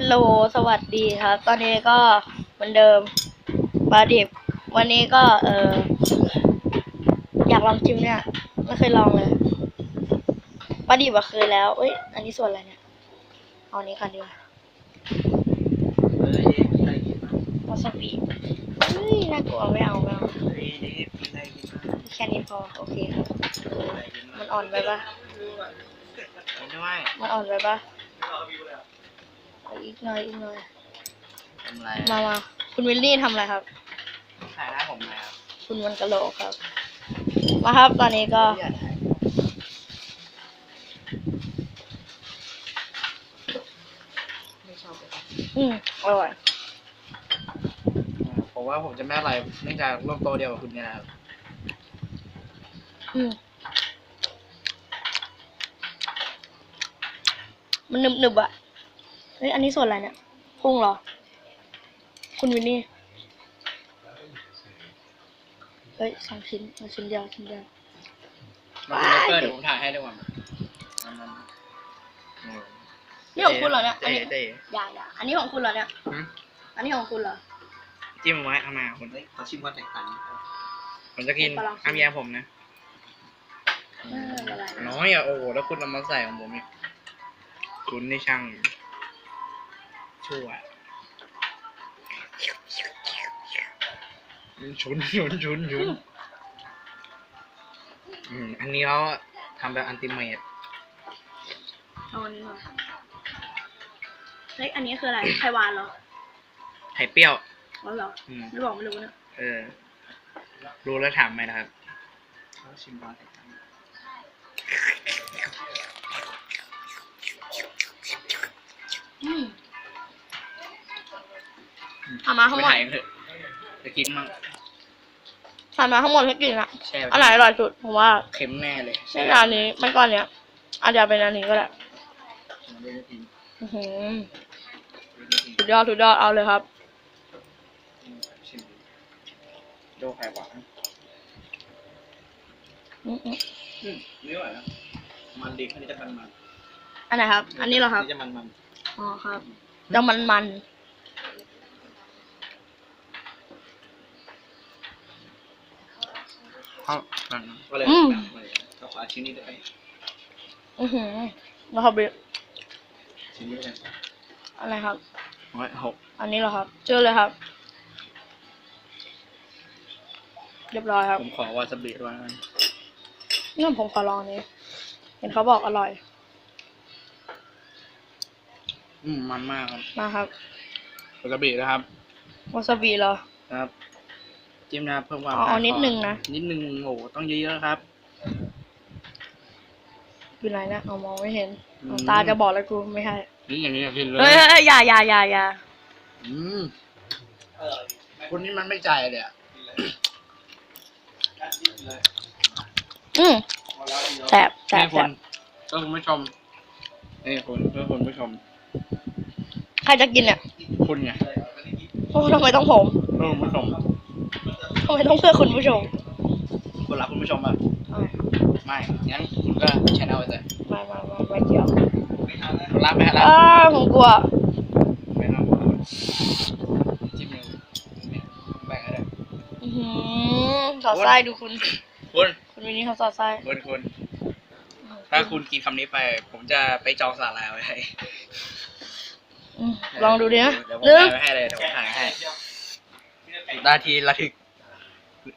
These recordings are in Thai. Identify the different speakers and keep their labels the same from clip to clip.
Speaker 1: ฮัลโหลสวัสดีครับ ตอนนี้ก็เหมือนเดิมปลาดิบ วันนี้ก็ เอออยากลองชิมเนี่ยไม่เคยลองเลยปลาดิบอะเคยแล้วเอ้ย อันนี้ส่วนอะไรเนี่ย เอาอันนี้กันดีกว่าวาซาบิเฮ้ยน่ากลัวไม่เอาไม่เอาแค่นี้พอ โอเคครับ มันอ่อนไปปะมันอ่อนไปปะ อาอีกหน่อยอีกหน่อย
Speaker 2: ทำไร
Speaker 1: มามาคุณวิลลี่ทำอะไรครับ
Speaker 2: ถ่ายหน้าผมแล้ว
Speaker 1: คุณวันกะโหลกครับ มาครับตอนนี้ก็อืมอร่อย
Speaker 2: ผมว่าผมจะไม่อะไรเนื่องจากร่วมโตะเดียวกับคุณเนี่ยนะครับ
Speaker 1: อืมมันหนึบหนึบๆอะ เฮ้ย อันนี้ส่วนอะไรเนี่ย พุงเหรอ คุณวินนี่ เฮ้ยสองชิ้นมาชิ้นเดียวชิ้นเดียว
Speaker 2: มาคุณเปอร์เดี๋ยวผมถ่ายให้ด้วยก่อนมันมัน
Speaker 1: นี่ของคุณเหรอเนี่ย อัน
Speaker 2: เต้
Speaker 1: นี้
Speaker 2: เต้
Speaker 1: อย่าอย่าอันนี้ของคุณเหรอเนี่ย
Speaker 2: หืม
Speaker 1: อันนี้ของคุณเหรอ
Speaker 2: จิ้มไว้ข้างหน้าคุณ
Speaker 3: ขอชิมความแตกต่าง
Speaker 2: ผมจะกิน
Speaker 1: ผมก็ลองชิม
Speaker 2: อ้ามแยมผมนะ
Speaker 1: ไม่เป็นไร
Speaker 2: น้อยอะโอ้โหแล้วคุณเอามาใส่ของผมอีกคุณนี่ช่าง ชั่วชุนชุนชุนชุนอืมอันนี้เขาทำแบบอันติเมต
Speaker 1: เอาอันนี้มาเฮ้ยอันนี้คืออะไร ไข่หวานเหรอ
Speaker 2: ไข่เปรี้ยว
Speaker 1: อ๋อเหรอ
Speaker 2: อืม
Speaker 1: ไม่บอกไม่รู้นะ
Speaker 2: เออ รู้แล้วถามไหมนะครับ
Speaker 3: ขอชิมความแตกต่าง
Speaker 1: อืม เอามาทั้งหมด
Speaker 2: ไปถ่ายกันเถอะจะกินมั่ง
Speaker 1: สั่มาทั้งหมดให้กินอะ
Speaker 2: แช่ไว้
Speaker 1: อันไหนอร่อยสุดผมว่า
Speaker 2: เค็มแน่เลย
Speaker 1: ใช่ร้านนี้ไม่ก่อนเนี้ยอาจจะเป็นอันนี้ก็ได้
Speaker 3: มาด้วยกิน
Speaker 1: อื้อหือ
Speaker 3: ด้วยกิน
Speaker 1: สุดยอดสุดยอดเอาเลยครับ
Speaker 3: ชิม
Speaker 2: โดไข่หวาน
Speaker 1: อืมอืม
Speaker 3: อืมไม่ไหวแล้วมันดีอันนี้จะมันมัน
Speaker 1: อันไหนครับ อันนี้เหรอครับ
Speaker 3: นนี้จะมันมัน
Speaker 1: อ๋อครับแล้วมันมัน
Speaker 2: เข้ากัน
Speaker 3: ก็เลย
Speaker 1: อืม
Speaker 3: แบบเลยก็ขอชิ้นนี้ด้วยกัน
Speaker 1: อือหือแล้วครับ
Speaker 3: ชิ้นนี้ด้วยกัน
Speaker 1: อะไรครับ
Speaker 2: ร้อยหก
Speaker 1: อันนี้เหรอครับ เจอเลยครับ เรียบร้อยครับ
Speaker 2: ผมขอวาซาบิด้วยนะ
Speaker 1: นี่ผมขอลองนี้เห็นเขาบอกอร่อย
Speaker 2: อืมมันมากครับ
Speaker 1: มาครับ
Speaker 2: วาซาบินะครับ
Speaker 1: วาซาบิเหรอ
Speaker 2: ครับ จิ้มนะครับเพิ่มความ
Speaker 1: อ๋อเอา
Speaker 2: ห
Speaker 1: นิดนึงนะ
Speaker 2: นิดนึงโอ้โหต้องเยอะๆครับ
Speaker 1: อยู่ไหนนะเอามองไม่เห็น
Speaker 2: อืม
Speaker 1: เอาตาจะบอกแล้วกูไม่ให้
Speaker 2: นี่อย่างนี้กินเลย
Speaker 1: เฮ้ยเฮ้ยเฮ้ยอย่าอย่าอย่าอย่า
Speaker 2: อืมคุณนี่มันไม่ใจายเลยอะ
Speaker 1: อืมแสบแส
Speaker 2: นี่
Speaker 1: บแส
Speaker 2: คุณ
Speaker 1: บ
Speaker 2: เพื่อคุณผู้ชมนี่คุณเพื่อคุณผู้ชม
Speaker 1: ใครจะกินเนี่ย
Speaker 2: คุณไง
Speaker 1: โอ้ทำไมต้องผม
Speaker 2: เพื่อคุณผู้ชม
Speaker 1: ทำไมต้องเพื่อคุณผู้ชม
Speaker 2: คุณรักคุณผู้ชมป่ะ
Speaker 1: อะ
Speaker 2: ไม่ งั้นคุณก็แชร์เอาไปเลย
Speaker 1: มามามาไม่เกี่ยว
Speaker 2: คุณรักไหมฮะรัก
Speaker 1: อ้าผมกลัว
Speaker 2: ไม่ต้องจิ้มเลยนี่แบ่งให้เลย
Speaker 1: อือหือสอดไส้ดูคุณ
Speaker 2: คุณ
Speaker 1: คุณวินนี่เขาสอดไส้
Speaker 2: คุณคุณถ้าคุณกินคำนี้ไป ผมจะไปจองสาลายไว้ให้
Speaker 1: อืมลองดูดินะ
Speaker 2: เดี๋ยวผม
Speaker 1: หนึ่ง
Speaker 2: ถ่ายไว้ให้เลยเดี๋ยวผมถ่ายให้นาทีละถึก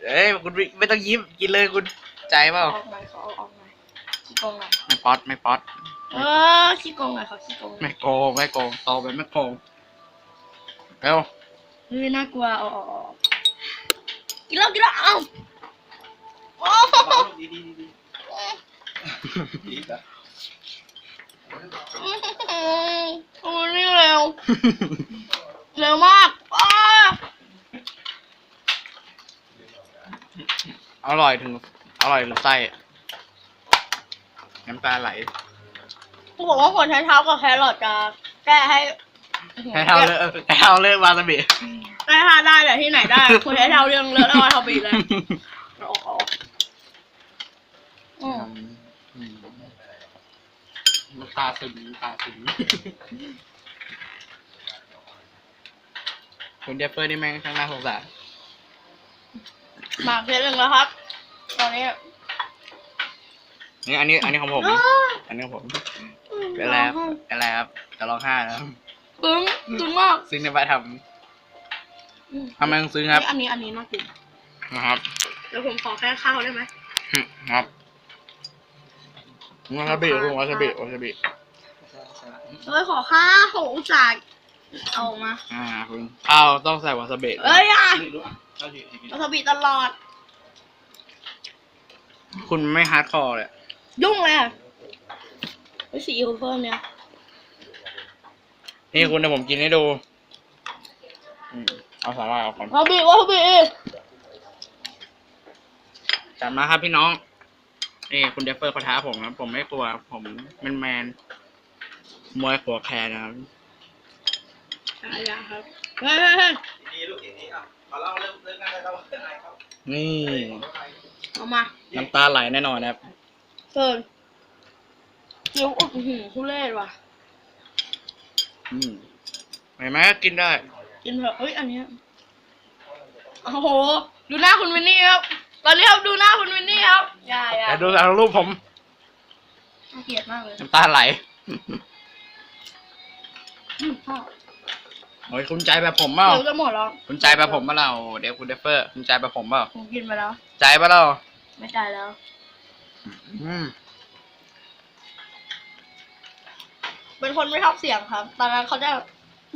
Speaker 2: เอ้ยคุณไม่ต้องยิ้มกินเลยคุณใจเปล่า
Speaker 1: ออกหน่อยเขาเอาออกหน่อยขี้โกงหน่อย
Speaker 2: ไม่ป๊อตไม่ป๊อต
Speaker 1: เออขี้โกงหน่อยเขาขี้โกงหน่
Speaker 2: ไม่
Speaker 1: อย
Speaker 2: โกงไม่โกงโตไปไม่โกงเร็ว
Speaker 1: เฮ้ยน่ากลัวเอาเอาเอากินแล้วกินแล้วเอาโอ้โห
Speaker 3: ดีดีดีดีดีแบบ
Speaker 1: โอ้ยนี่เร็ว เร็วมาก อ้า
Speaker 2: อร่อยถึง อร่อยถึงไส้น้ำตาไหล
Speaker 1: เขาบอกว่าคนใช้เท้ากับแครอทจะแก้ให้
Speaker 2: ให้เท่าเลยให้เท่าเลยวาซาบิ
Speaker 1: แก้ท่าได้แต่ที่ไหนได้ คนใช้เท้าเรื่องเลอะแล้วมาทำอีกเลยเอาออกเอาออกอืม
Speaker 2: อืมน้ำตาซึมน้ำตาซึมคุณเดฟเฟอร์นี่แม่งช่างน่าสงสาร
Speaker 1: หมากเพชรหนึ่งแล้วครับ ตอนนี้
Speaker 2: นี่อันนี้ อันนี้ของผม อันนี้ของผมเป็นไรครับเป็นไรครับจะร้องไห้แล้ว
Speaker 1: ปึ้งปึ้งมาก
Speaker 2: ซึ้งในบ้านท
Speaker 1: อืมำ
Speaker 2: ทำไมต้องซึ้งครับ
Speaker 1: อันนี้อันนี้น่ากิน
Speaker 2: นะครับ
Speaker 1: เดี๋ยวผมขอแค่ข้าวได้ไหม
Speaker 2: ครับวาซาบิคุณวาซาบิวาซาบิ
Speaker 1: เฮ้ยขอข้าวโหอุ ตส่าห์เอามา
Speaker 2: อ่าคุณข้าวต้องใส่วาซาบิ
Speaker 1: เอ้ยอะ
Speaker 3: นี่รู้อะข้าวที่กิน
Speaker 1: วาซาบิตลอด
Speaker 2: คุณไม่ฮาร์ดคอร์เลย
Speaker 1: ยุ่งเลยอะไอ้สีอิ๊วเพิ่มเนี่ย
Speaker 2: นี่คุณเดี๋ยวผมกินให้ดูอืมเอาสาหร่ายเอาก่อน
Speaker 1: วาซาบิวาซาบิ
Speaker 2: จัดมาครับพี่น้องนี่คุณเดฟเฟอร์เขาท้าผมนะผมไม่กลัว ผมแมนแมนๆมวยหัวแคร์นะครับ
Speaker 1: อะไรอะครับเฮ้ยเฮ้ยเฮ้ย
Speaker 3: ดีลูกอีกทีอะขอเล่าเรื่องเรื่องนั้นเลยครับเรื่องอะไรครับ
Speaker 2: นี่
Speaker 1: เอามา
Speaker 2: น้ำตาไหลแน่นอนนะครับ
Speaker 1: เกินจิ้วอุดหูทุเรศว่ะ
Speaker 2: อืมเห็นไหมก็กินได้
Speaker 1: กินเถอะเฮ้ยอันเนี้ยโอ้โห ดูหน้าคุณวินนี่ครับ ตอนนี้ครับดูหน้าคุณวินนี่ครับอย่าอย่า
Speaker 2: แต่ดูจากรูปผม
Speaker 1: น่าเกลียดมากเลย
Speaker 2: น้ำตาไหล
Speaker 1: อืมชอบ
Speaker 2: โอ้ยคุณใจแบบผมเปล่า
Speaker 1: เดี๋ยวจะหมดแล้ว
Speaker 2: คุณใจแบบผมเปล่าเดี๋ยวคุณเดฟเฟอร์ คุณใจแบบผมเปล่า
Speaker 1: ผมกินไปแล้ว
Speaker 2: ใจเปล่า
Speaker 1: ไม่จ่ายแล้ว
Speaker 2: อืม
Speaker 1: เป็นคนไม่ชอบเสียงครับ ตอนนั้นเขาจะ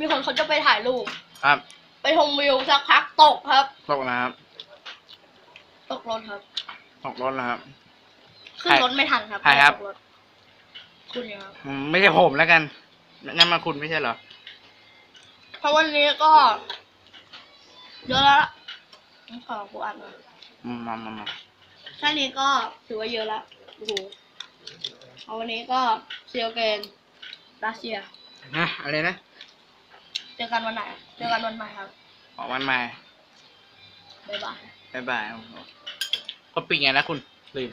Speaker 1: มีคนเขาจะไปถ่ายรูป
Speaker 2: ครับ
Speaker 1: ไปชมวิวสักพักตกครับ
Speaker 2: ตกนะครับ
Speaker 1: ตกรถครับ
Speaker 2: ตกรถนะครับ
Speaker 1: ขึ้นรถไม่ทันครับ
Speaker 2: ใครครับ
Speaker 1: ตกถคุณเนี่ยครับ
Speaker 2: อืมไม่ใช่ผมแล้วกันนั่นมาคุณไม่ใช่เหรอ
Speaker 1: เพ ราะวันนี้ก็เยอะแล้วต้องขอผู้อ่านมา
Speaker 2: อืมมามามา
Speaker 1: แค่นี้ก็ถือว่าเยอะแล้วโอ้โหเอาวันนี้ก็เซียวเกนรัสเซีย
Speaker 2: นะอะไรนะ
Speaker 1: เจอกันวันไหนเจอกันวันใหม่ครับ
Speaker 2: ออกวันใหม่
Speaker 1: บ๊ายบาย
Speaker 2: บ๊ายบายก็ปิดไงนะคุณลืม